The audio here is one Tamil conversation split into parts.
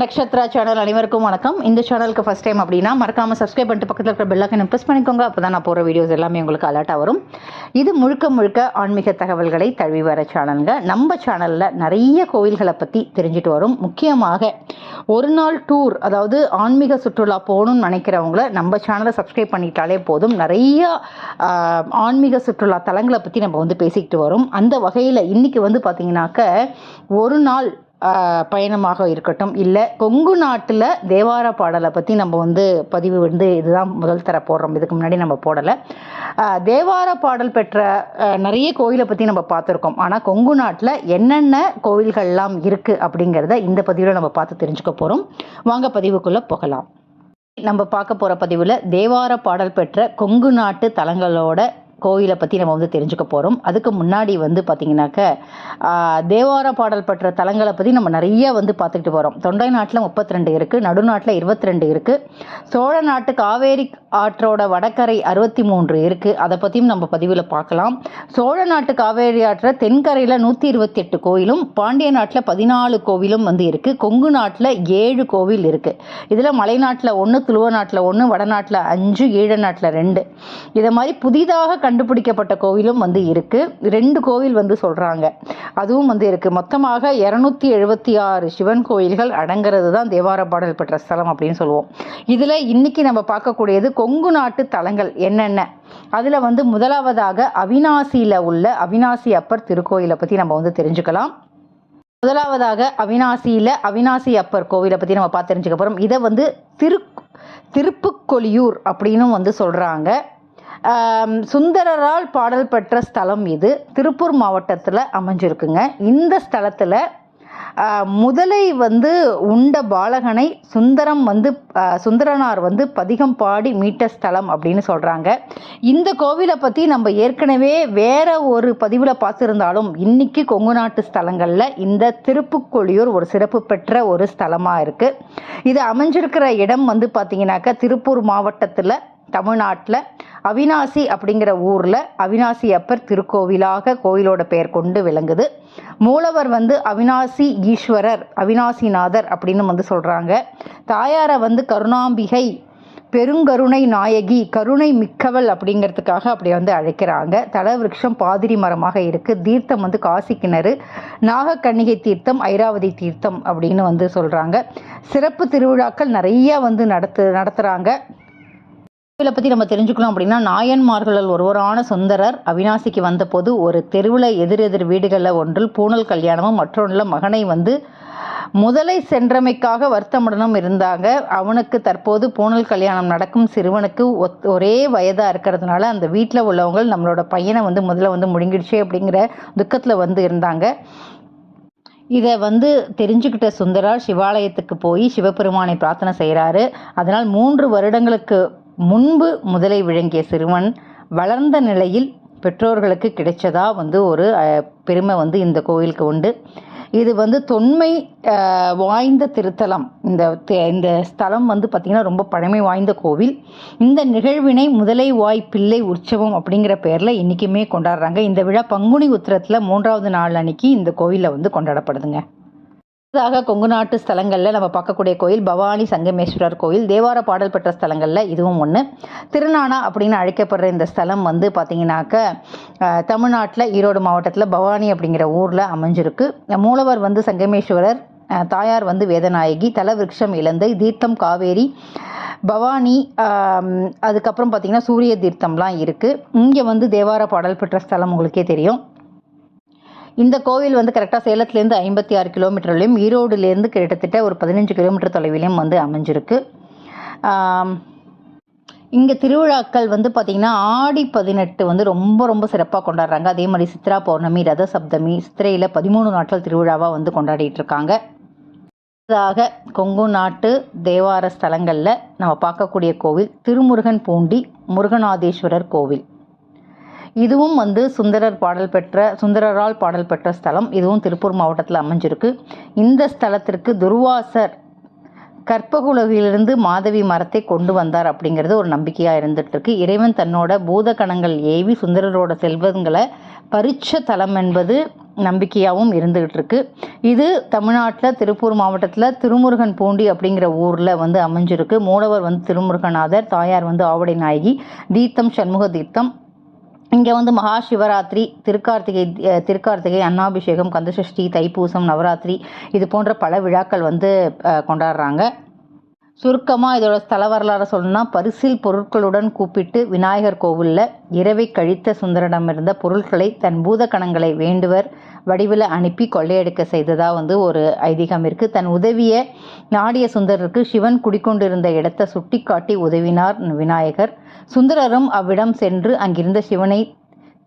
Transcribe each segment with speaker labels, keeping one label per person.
Speaker 1: நக்ஷத்ரா சேனல் அனைவருக்கும் வணக்கம். இந்த சேனலுக்கு ஃபஸ்ட் டைம் அப்படின்னா மறக்காம சப்ஸ்கிரைப் பண்ணிட்டு பக்கத்தில் இருக்கிற பெல்லாக்கனை ப்ரெஸ் பண்ணிக்கோங்க. அப்போ தான் நான் போகிற வீடியோஸ் எல்லாமே உங்களுக்கு அலர்ட்டாக வரும். இது முழுக்க முழுக்க ஆன்மீக தகவல்களை தழுவி வர சேனலுங்க நம்ம சேனலில் நிறைய கோவில்களை பற்றி தெரிஞ்சுட்டு வரும். முக்கியமாக ஒரு நாள் டூர் அதாவது ஆன்மீக சுற்றுலா போகணும்னு நினைக்கிறவங்கள நம்ம சேனலை சப்ஸ்கிரைப் பண்ணிட்டாலே போதும். நிறைய ஆன்மீக சுற்றுலா தலங்களை பற்றி நம்ம வந்து பேசிக்கிட்டு வரும். அந்த வகையில் இன்றைக்கி வந்து பார்த்திங்கனாக்க ஒரு நாள் பயணமாக இருக்கட்டும். இல்லை கொங்கு நாட்டில் தேவார பாடலை பற்றி நம்ம வந்து பதிவு வந்து இதுதான் முதல் தர போடுறோம். இதுக்கு முன்னாடி நம்ம போடலை. தேவார பாடல் பெற்ற நிறைய கோயிலை பற்றி நம்ம பார்த்துருக்கோம். ஆனால் கொங்கு நாட்டில் என்னென்ன கோயில்கள்லாம் இருக்குது அப்படிங்கிறத இந்த பதிவில் நம்ம பார்த்து தெரிஞ்சுக்க போகிறோம் வாங்க பதிவுக்குள்ளே போகலாம். நம்ம பார்க்க போகிற பதிவில் தேவார பாடல் பெற்ற கொங்கு நாட்டு தலங்களோட கோயிலை பற்றி நம்ம வந்து தெரிஞ்சுக்க போகிறோம் அதுக்கு முன்னாடி வந்து பார்த்திங்கனாக்க தேவார பாடல் பெற்ற தலங்களை பற்றி நம்ம நிறைய வந்து பார்த்துக்கிட்டு வரோம் தொண்டை நாட்டில் முப்பத்தி ரெண்டு இருக்குது நடுநாட்டில் இருபத்தி ரெண்டு இருக்குது சோழ நாட்டு காவேரி ஆற்றோட வடக்கரை அறுபத்தி மூன்று இருக்குது அதை பற்றியும் நம்ம பதிவில் பார்க்கலாம் சோழ நாட்டு காவேரி ஆற்ற தென்கரையில் நூற்றி இருபத்தி எட்டு கோயிலும் பாண்டிய நாட்டில் பதினாலு கோவிலும் வந்து இருக்குது கொங்கு நாட்டில் ஏழு கோவில் இருக்குது இதில் மலைநாட்டில் ஒன்று துளுவ நாட்டில் ஒன்று வடநாட்டில் அஞ்சு ஈழ நாட்டில் ரெண்டு. இதை மாதிரி புதிதாக கண் கண்டுபிடிக்கப்பட்ட கோவிலும் வந்து இருக்குது ரெண்டு கோவில் வந்து சொல்கிறாங்க அதுவும் வந்து இருக்குது மொத்தமாக இரநூத்தி எழுபத்தி ஆறு சிவன் கோயில்கள் அடங்கிறது தான் தேவார பாடல் பெற்ற ஸ்தலம் அப்படின்னு சொல்லுவோம். இதில் இன்றைக்கி நம்ம பார்க்கக்கூடியது கொங்கு நாட்டு தலங்கள் என்னென்ன? அதில் வந்து முதலாவதாக அவினாசியில் உள்ள அவினாசி அப்பர் திருக்கோயிலை பற்றி நம்ம வந்து தெரிஞ்சுக்கலாம். முதலாவதாக அவினாசியில் அவினாசி அப்பர் கோவிலை பற்றி நம்ம பார்த்து தெரிஞ்சுக்க போகிறோம் இதை வந்து திரு திருப்புக்கொலியூர் அப்படின்னும் வந்து சொல்கிறாங்க சுந்தரரால் பாடல் பெற்ற ஸ்தலம் இது. திருப்பூர் மாவட்டத்தில் அமைஞ்சிருக்குங்க. இந்த ஸ்தலத்தில் முதலை வந்து உண்ட பாலகனை சுந்தரம் வந்து சுந்தரனார் வந்து பதிகம் பாடி மீட்ட ஸ்தலம் அப்படின்னு சொல்கிறாங்க இந்த கோவிலை பற்றி நம்ம ஏற்கனவே வேற ஒரு பதிவில் பார்த்துருந்தாலும் இன்னைக்கு கொங்கு நாட்டு ஸ்தலங்களில் இந்த திருப்புக்கொழியூர் ஒரு சிறப்பு பெற்ற ஒரு ஸ்தலமாக இருக்குது இது அமைஞ்சிருக்கிற இடம் வந்து பார்த்திங்கனாக்கா திருப்பூர் மாவட்டத்தில் தமிழ்நாட்டில் அவினாசி அப்படிங்கிற ஊரில் அவினாசி அப்பர் திருக்கோவிலாக கோவிலோட பெயர் கொண்டு விளங்குது. மூலவர் வந்து அவினாசி ஈஸ்வரர் அவினாசிநாதர் அப்படின்னு வந்து சொல்கிறாங்க தாயாரை வந்து கருணாம்பிகை பெருங்கருணை நாயகி கருணை மிக்கவள் அப்படிங்கிறதுக்காக அப்படி வந்து அழைக்கிறாங்க. தலவிருஷம் பாதிரி மரமாக இருக்குது தீர்த்தம் வந்து காசி கிணறு நாகக்கண்ணிகை தீர்த்தம் ஐராவதி தீர்த்தம் அப்படின்னு வந்து சொல்கிறாங்க சிறப்பு திருவிழாக்கள் நிறைய வந்து நடத்து நடத்துகிறாங்க கோவிலை பற்றி நம்ம தெரிஞ்சுக்கணும் அப்படின்னா நாயன்மார்களில் ஒருவரான சுந்தரர் அவினாசிக்கு வந்தபோது ஒரு தெருவில் எதிரெதிர் வீடுகளில் ஒன்றில் பூணல் கல்யாணமும் மற்றொன்றில் மகனை வந்து முதலை சென்றமைக்காக வருத்தமுடனும் இருந்தாங்க. அவனுக்கு தற்போது பூனல் கல்யாணம் நடக்கும். சிறுவனுக்கு ஒத் ஒரே வயதாக இருக்கிறதுனால அந்த வீட்டில் உள்ளவங்க நம்மளோட பையனை வந்து முதல்ல வந்து முழுங்கிடுச்சே அப்படிங்கிற துக்கத்தில் வந்து இருந்தாங்க. இதை வந்து தெரிஞ்சுக்கிட்ட சுந்தரார் சிவாலயத்துக்கு போய் சிவபெருமானை பிரார்த்தனை செய்கிறாரு அதனால் மூன்று வருடங்களுக்கு முன்பு முதலை விழுங்கிய சிறுவன் வளர்ந்த நிலையில் பெற்றோர்களுக்கு கிடைச்சதா வந்து ஒரு பெருமை வந்து இந்த கோயிலுக்கு உண்டு. இது வந்து தொன்மை வாய்ந்த திருத்தலம். இந்த இந்த ஸ்தலம் வந்து பார்த்திங்கன்னா ரொம்ப பழமை வாய்ந்த கோவில். இந்த நிகழ்வினை முதலை வாய் பிள்ளை உற்சவம் அப்படிங்கிற பேரில் இன்றைக்குமே கொண்டாடுறாங்க. இந்த விழா பங்குனி உத்திரத்தில் மூன்றாவது நாள் அன்னைக்கு இந்த கோவிலில் வந்து கொண்டாடப்படுதுங்க. அடுத்ததாக கொங்கு நாட்டு ஸ்தலங்களில் நம்ம பார்க்கக்கூடிய கோயில் பவானி சங்கமேஸ்வரர் கோயில் தேவார பாடல் பெற்ற ஸ்தலங்களில் இதுவும் ஒன்று திருநானா அப்படின்னு அழைக்கப்படுற இந்த ஸ்தலம் வந்து பார்த்தீங்கன்னாக்க தமிழ்நாட்டில் ஈரோடு மாவட்டத்தில் பவானி அப்படிங்கிற ஊரில் அமைஞ்சிருக்கு. மூலவர் வந்து சங்கமேஸ்வரர் தாயார் வந்து வேதநாயகி தலவிருட்சம் இலந்தை தீர்த்தம் காவேரி பவானி அதுக்கப்புறம் பார்த்தீங்கன்னா சூரிய தீர்த்தம்லாம் இருக்குது இங்கே வந்து தேவார பாடல் பெற்ற ஸ்தலம் உங்களுக்கே தெரியும். இந்த கோவில் வந்து கரெக்டாக சேலத்துலேருந்து ஐம்பத்தி ஆறு கிலோமீட்டர்லையும் ஈரோடுலேருந்து கிட்டத்தட்ட ஒரு பதினஞ்சு கிலோமீட்டர் தொலைவிலையும் வந்து அமைஞ்சிருக்கு. இங்கே திருவிழாக்கள் வந்து பார்த்திங்கன்னா ஆடி பதினெட்டு வந்து ரொம்ப ரொம்ப சிறப்பாக கொண்டாடுறாங்க. அதே மாதிரி சித்ரா பௌர்ணமி ரத சப்தமி சித்திரையில் பதிமூணு நாட்கள் திருவிழாவாக வந்து கொண்டாடிட்டு இருக்காங்க. அடுத்ததாக கொங்கு நாட்டு தேவார ஸ்தலங்களில் நம்ம பார்க்கக்கூடிய கோவில் திருமுருகன் பூண்டி முருகநாதேஸ்வரர் கோவில். இதுவும் வந்து சுந்தரர் பாடல் பெற்ற சுந்தரரால் பாடல் பெற்ற ஸ்தலம். இதுவும் திருப்பூர் மாவட்டத்தில் அமைஞ்சிருக்கு. இந்த ஸ்தலத்திற்கு துர்வாசர் கற்பகுலகிலிருந்து மாதவி மரத்தை கொண்டு வந்தார் அப்படிங்கிறது ஒரு நம்பிக்கையாக இருந்துட்டு இருக்கு இறைவன் தன்னோட பூத கணங்கள் ஏவி சுந்தரரோட செல்வங்களை பரிச்ச தலம் என்பது நம்பிக்கையாகவும் இருந்துகிட்டு இருக்கு இது தமிழ்நாட்டில் திருப்பூர் மாவட்டத்தில் திருமுருகன் பூண்டி அப்படிங்கிற ஊரில் வந்து அமைஞ்சிருக்கு. மூலவர் வந்து திருமுருகநாதர் தாயார் வந்து ஆவடை நாயகி தீர்த்தம் சண்முக தீர்த்தம் இங்கே வந்து மகா சிவராத்திரி திருக்கார்த்திகை திருக்கார்த்திகை அன்னாபிஷேகம் கந்தசஷ்டி தைப்பூசம் நவராத்திரி இது போன்ற பல விழாக்கள் வந்து கொண்டாடுறாங்க. சுருக்கமாக இதோட ஸ்தல வரலாறு சொல்லணும்னா பரிசில் பொருட்களுடன் கூப்பிட்டு விநாயகர் கோவிலில் இரவை கழித்த சுந்தரிடம் இருந்த பொருட்களை தன் பூத கணங்களை வேண்டுவர் வடிவில் அனுப்பி கொள்ளையடிக்க செய்ததாக வந்து ஒரு ஐதீகம் இருக்குது தன் உதவிய நாடிய சுந்தரருக்கு சிவன் குடிக்கொண்டிருந்த இடத்தை சுட்டிக்காட்டி உதவினார் விநாயகர். சுந்தரரும் அவ்விடம் சென்று அங்கிருந்த சிவனை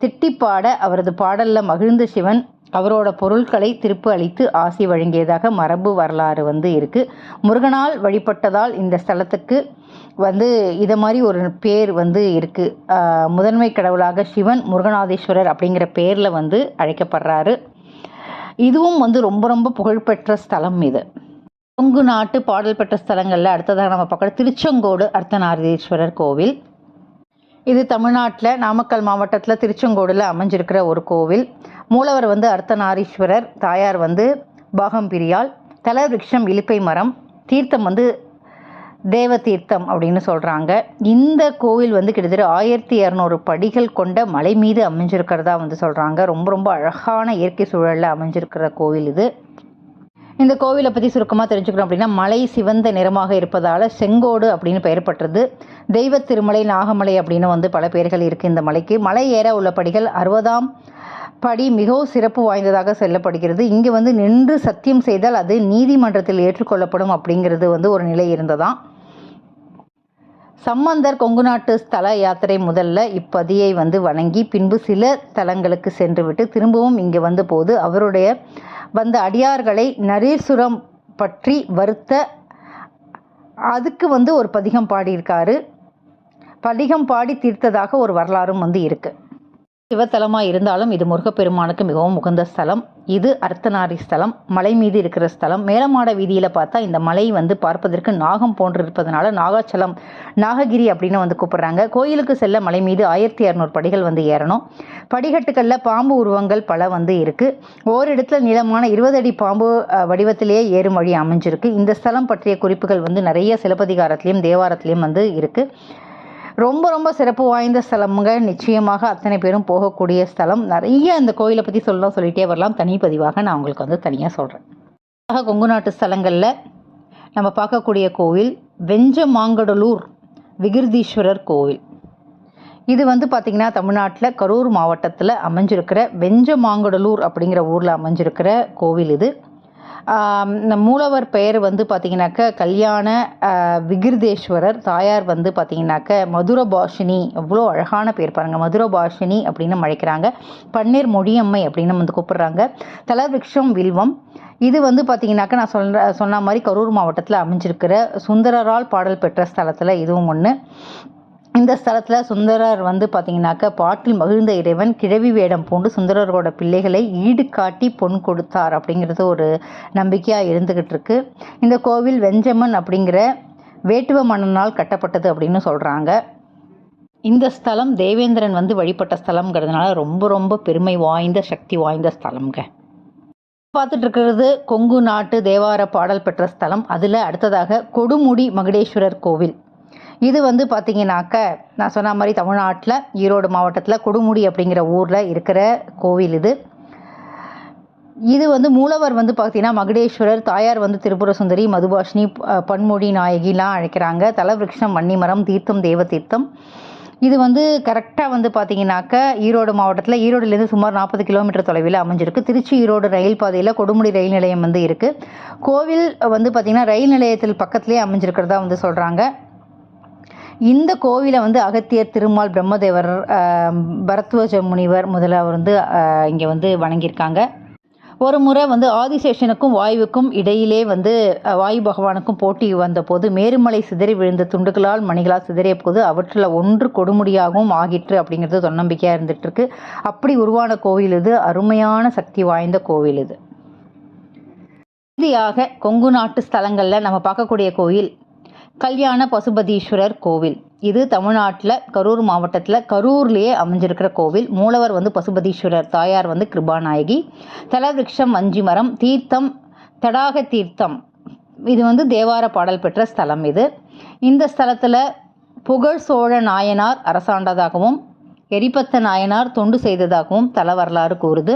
Speaker 1: திட்டிப்பாட அவரது பாடலில் மகிழ்ந்த சிவன் அவரோட பொருட்களை திருப்பு அளித்து ஆசி வழங்கியதாக மரபு வரலாறு வந்து இருக்கு. முருகனால் வழிபட்டதால் இந்த ஸ்தலத்துக்கு வந்து இதை மாதிரி ஒரு பேர் வந்து இருக்கு. முதன்மை கடவுளாக சிவன் முருகநாதீஸ்வரர் அப்படிங்கிற பேரில் வந்து அழைக்கப்படுறாரு. இதுவும் வந்து ரொம்ப ரொம்ப புகழ்பெற்ற ஸ்தலம் இது. கொங்கு நாட்டு பாடல் பெற்ற ஸ்தலங்களில் அடுத்ததாக நம்ம பார்க்குற திருச்செங்கோடு அர்த்தநாரீஸ்வரர் கோவில். இது தமிழ்நாட்டில் நாமக்கல் மாவட்டத்தில் திருச்செங்கோடில் அமைஞ்சிருக்கிற ஒரு கோவில். மூலவர் வந்து அர்த்தநாரீஸ்வரர் தாயார் வந்து பாகம்பிரியால் தல விருட்சம் இலிப்பை மரம் தீர்த்தம் வந்து தேவ தீர்த்தம் அப்படின்னு சொல்கிறாங்க இந்த கோவில் வந்து கிட்டத்தட்ட ஆயிரத்தி இரநூறு படிகள் கொண்ட மலை மீது அமைஞ்சிருக்கிறதா வந்து சொல்கிறாங்க ரொம்ப ரொம்ப அழகான இயற்கை சூழலில் அமைஞ்சிருக்கிற கோவில் இது. இந்த கோவிலை பற்றி சுருக்கமாக தெரிஞ்சுக்கணும் அப்படின்னா மலை சிவந்த நிறமாக இருப்பதால் செங்கோடு அப்படின்னு பெயர் பெற்றது. தெய்வ திருமலை நாகமலை அப்படின்னு வந்து பல பெயர்கள் இருக்குது இந்த மலைக்கு. மலை ஏற உள்ள படிகள் அறுபதாம் படி மிகவும் சிறப்பு வாய்ந்ததாக சொல்லப்படுகிறது. இங்கே வந்து நின்று சத்தியம் செய்தால் அது நீதிமன்றத்தில் ஏற்றுக்கொள்ளப்படும் அப்படிங்கிறது வந்து ஒரு நிலை இருந்ததாம் சம்பந்தர் கொங்கு நாட்டு ஸ்தல யாத்திரை முதல்ல இப்பதியை வந்து வணங்கி பின்பு சில தலங்களுக்கு சென்றுவிட்டு திரும்பவும் இங்கே வந்த போது அவருடைய வந்த அடியார்களை நரீசுரம் பற்றி வருத்த அதுக்கு வந்து ஒரு பதிகம் பாடியிருக்காரு. பதிகம் பாடி தீர்த்ததாக ஒரு வரலாறும் வந்து இருக்குது சிவத்தலமாக இருந்தாலும் இது முருகப்பெருமானுக்கு மிகவும் உகந்த ஸ்தலம். இது அர்த்தநாரி ஸ்தலம். மலை மீது இருக்கிற ஸ்தலம். மேலமாட வீதியில் பார்த்தா இந்த மலை வந்து பார்ப்பதற்கு நாகம் போன்று இருப்பதனால நாகாச்சலம் நாககிரி அப்படின்னு வந்து கூப்பிடுறாங்க. கோயிலுக்கு செல்ல மலை மீது ஆயிரத்தி இரநூறு படிகள் வந்து ஏறணும். படிக்கட்டுகளில் பாம்பு உருவங்கள் பல வந்து இருக்குது ஓரிடத்துல நீளமான இருபது அடி பாம்பு வடிவத்திலேயே ஏறும் வழி அமைஞ்சிருக்கு. இந்த ஸ்தலம் பற்றிய குறிப்புகள் வந்து நிறைய சிலப்பதிகாரத்திலையும் தேவாரத்திலையும் வந்து இருக்குது ரொம்ப ரொம்ப சிறப்பு வாய்ந்த ஸ்தலமுங்க. நிச்சயமாக அத்தனை பேரும் போகக்கூடிய ஸ்தலம். நிறைய இந்த கோயிலை பற்றி சொல்லலாம் சொல்லிகிட்டே வரலாம். தனி பதிவாக நான் உங்களுக்கு வந்து தனியாக சொல்கிறேன் கொங்கு நாட்டு ஸ்தலங்களில் நம்ம பார்க்கக்கூடிய கோவில் வெஞ்சமாங்கடலூர் விகிருதீஸ்வரர் கோவில். இது வந்து பார்த்திங்கன்னா தமிழ்நாட்டில் கரூர் மாவட்டத்தில் அமைஞ்சிருக்கிற வெஞ்சமாங்கடலூர் அப்படிங்கிற ஊரில் அமைஞ்சிருக்கிற கோவில் இது. இந்த மூலவர் பெயர் வந்து பார்த்திங்கனாக்க கல்யாண ஆ, விகிருதேஸ்வரர் தாயார் வந்து பார்த்திங்கனாக்க மதுரபாஷினி. எவ்வளோ அழகான பேர் பாருங்கள் மதுரபாஷினி அப்படின்னு அழைக்கிறாங்க பன்னீர் மொழியம்மை அப்படின்னு வந்து கூப்பிடுறாங்க. தலவிருஷம் வில்வம். இது வந்து பார்த்திங்கனாக்கா நான் சொல்கிற சொன்ன மாதிரி கரூர் மாவட்டத்தில் அமைஞ்சிருக்கிற சுந்தரரால் பாடல் பெற்ற ஸ்தலத்தில் இதுவும் ஒன்று இந்த ஸ்தலத்தில் சுந்தரர் வந்து பார்த்தீங்கன்னாக்க பாட்டில் மகிழ்ந்த இறைவன் கிழவி வேடம் பூண்டு சுந்தரரோட பிள்ளைகளை ஈடு காட்டி பொன் கொடுத்தார் அப்படிங்கிறது ஒரு நம்பிக்கையாக இருந்துக்கிட்டு இருக்கு. இந்த கோவில் வெஞ்சமன் அப்படிங்கிற வேட்டுவ மன்னனால் கட்டப்பட்டது அப்படின்னு சொல்கிறாங்க இந்த ஸ்தலம் தேவேந்திரன் வந்து வழிபட்ட ஸ்தலம்ங்கிறதுனால ரொம்ப ரொம்ப பெருமை வாய்ந்த சக்தி வாய்ந்த ஸ்தலம்ங்க. பார்த்துட்டு இருக்கிறது கொங்கு நாட்டு தேவார பாடல் பெற்ற ஸ்தலம். அதில் அடுத்ததாக கொடுமுடி மகுடேஸ்வரர் கோவில். இது வந்து பார்த்திங்கனாக்க நான் சொன்ன மாதிரி தமிழ்நாட்டில் ஈரோடு மாவட்டத்தில் கொடுமுடி அப்படிங்கிற ஊரில் இருக்கிற கோவில் இது. இது வந்து மூலவர் வந்து பார்த்தீங்கன்னா மகுடேஸ்வரர் தாயார் வந்து திரிபுர சுந்தரி மதுபாஷினி பன்மொழி நாயகிலாம் அழைக்கிறாங்க. தலவிருக்ஷம் வன்னிமரம் தீர்த்தம் தேவ தீர்த்தம். இது வந்து கரெக்டாக வந்து பார்த்தீங்கன்னாக்க ஈரோடு மாவட்டத்தில் ஈரோடுலேருந்து சுமார் நாற்பது கிலோமீட்டர் தொலைவில் அமைஞ்சிருக்கு. திருச்சி ஈரோடு ரயில் பாதையில் கொடுமுடி ரயில் நிலையம் வந்து இருக்குது கோவில் வந்து பார்த்திங்கன்னா ரயில் நிலையத்தில் பக்கத்துலேயே அமைஞ்சிருக்கிறதா வந்து சொல்கிறாங்க இந்த கோவிலை வந்து அகத்தியர் திருமால் பிரம்மதேவர் பரத்வஜ முனிவர் முதல்ல வந்து இங்கே வந்து வணங்கியிருக்காங்க. ஒரு முறை வந்து ஆதிசேஷனுக்கும் வாயுவுக்கும் இடையிலே வந்து வாயு பகவானுக்கும் போட்டி வந்தபோது மேருமலை சிதறி விழுந்த துண்டுகளால் மணிகளால் சிதறிய போது அவற்றில் ஒன்று கொடுமுடியாகவும் ஆகிற்று அப்படிங்கிறது தொன்னம்பிக்கையாக இருந்துட்டு இருக்கு அப்படி உருவான கோவில் இது அருமையான சக்தி வாய்ந்த கோவில் இது. இறுதியாக கொங்கு நாட்டு ஸ்தலங்களில் நம்ம பார்க்கக்கூடிய கோயில் கல்யாண பசுபதீஸ்வரர் கோவில். இது தமிழ்நாட்டில் கரூர் மாவட்டத்தில் கரூர்லேயே அமைஞ்சிருக்கிற கோவில். மூலவர் வந்து பசுபதீஸ்வரர் தாயார் வந்து கிருபாநாயகி. தலவிருஷம் வஞ்சி மரம் தீர்த்தம் தடாக தீர்த்தம். இது வந்து தேவார பாடல் பெற்ற ஸ்தலம் இது. இந்த ஸ்தலத்தில் புகழ் சோழ நாயனார் அரசாண்டதாகவும் எரிபத்த நாயனார் தொண்டு செய்ததாகவும் தல வரலாறு கூறுது.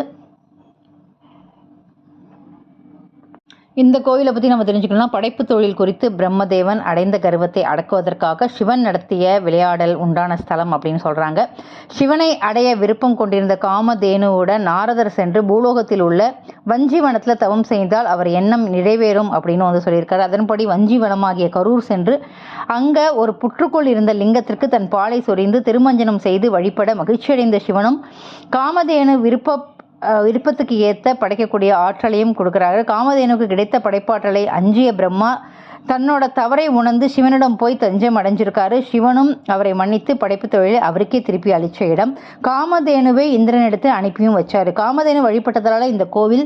Speaker 1: இந்த கோயிலை பற்றி நம்ம தெரிஞ்சுக்கணும்னா படைப்பு தொழில் குறித்து பிரம்மதேவன் அடைந்த கர்வத்தை அடக்குவதற்காக சிவன் நடத்திய விளையாடல் உண்டான ஸ்தலம் அப்படின்னு சொல்கிறாங்க சிவனை அடைய விருப்பம் கொண்டிருந்த காமதேனுவோட நாரதர் சென்று பூலோகத்தில் உள்ள வஞ்சிவனத்தில் தவம் செய்தால் அவர் எண்ணம் நிறைவேறும் அப்படின்னு வந்து சொல்லியிருக்காரு. அதன்படி வஞ்சிவனமாகிய கரூர் சென்று அங்கே ஒரு புற்றுக்குள் இருந்த லிங்கத்திற்கு தன் பாலை சொரிந்து திருமஞ்சனம் செய்து வழிபட மகிழ்ச்சியடைந்த சிவனும் காமதேனு விருப்ப விருப்பத்துக்கு ஏற்ற படைக்கக்கூடிய ஆற்றலையும் கொடுக்குறாரு காமதேனுக்கு கிடைத்த படைப்பாற்றலை அஞ்சிய பிரம்மா தன்னோட தவறை உணர்ந்து சிவனிடம் போய் தஞ்சம் அடைஞ்சிருக்காரு. சிவனும் அவரை மன்னித்து படைப்பு தொழிலை அவருக்கே திருப்பி அளிச்ச இடம். காமதேனுவை இந்திரனிடத்து அனுப்பியும் வச்சாரு. காமதேனு வழிபட்டதால இந்த கோவில்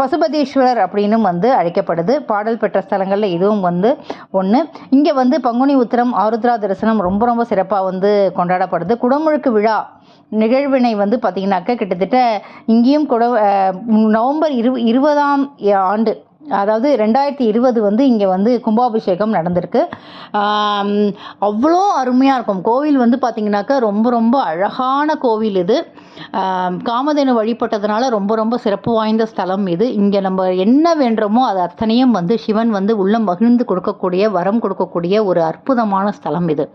Speaker 1: பசுபதீஸ்வரர் அப்படின்னும் வந்து அழைக்கப்படுது. பாடல் பெற்ற ஸ்தலங்களில் இதுவும் வந்து ஒன்று இங்கே வந்து பங்குனி உத்திரம் ஆருத்ரா தரிசனம் ரொம்ப ரொம்ப சிறப்பாக வந்து கொண்டாடப்படுது. குடமுழுக்கு விழா நிகழ்வினை வந்து பார்த்திங்கனாக்கா கிட்டத்தட்ட இங்கேயும் கூட நவம்பர் இரு இருபதாம் ஆண்டு அதாவது ரெண்டாயிரத்தி இருபது வந்து இங்கே வந்து கும்பாபிஷேகம் நடந்திருக்கு. அவ்வளோ அருமையாக இருக்கும். கோவில் வந்து பார்த்திங்கனாக்கா ரொம்ப ரொம்ப அழகான கோவில் இது. காமதேனு வழிபட்டதுனால ரொம்ப ரொம்ப சிறப்பு வாய்ந்த ஸ்தலம் இது. இங்கே நம்ம என்ன வேண்டுமோ அது அத்தனையும் வந்து சிவன் வந்து உள்ளம் மகிழ்ந்து கொடுக்கக்கூடிய வரம் கொடுக்கக்கூடிய ஒரு அற்புதமான ஸ்தலம் இது.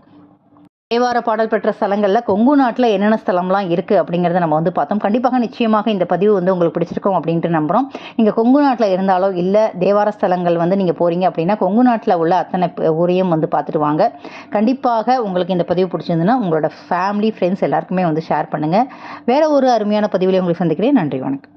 Speaker 1: தேவார பாடல் பெற்ற ஸ்தலங்களில் கொங்கு நாட்டில் என்னென்ன ஸ்தலம்லாம் இருக்குது அப்படிங்கிறத நம்ம வந்து பார்த்தோம். கண்டிப்பாக நிச்சயமாக இந்த பதிவு வந்து உங்களுக்கு பிடிச்சிருக்கும் அப்படின்ட்டு நம்புகிறோம் நீங்கள் கொங்கு நாட்டில் இருந்தாலோ இல்லை தேவார ஸ்தலங்கள் வந்து நீங்கள் போகிறீங்க அப்படின்னா கொங்கு நாட்டில் உள்ள அத்தனை ஊரையும் வந்து பார்த்துட்டு வாங்க. கண்டிப்பாக உங்களுக்கு இந்த பதிவு பிடிச்சிருந்துன்னா உங்களோட ஃபேமிலி ஃப்ரெண்ட்ஸ் எல்லாருக்குமே வந்து ஷேர் பண்ணுங்கள் வேறு ஒரு அருமையான பதிவிலே உங்களுக்கு சந்திக்கிறேன். நன்றி வணக்கம்.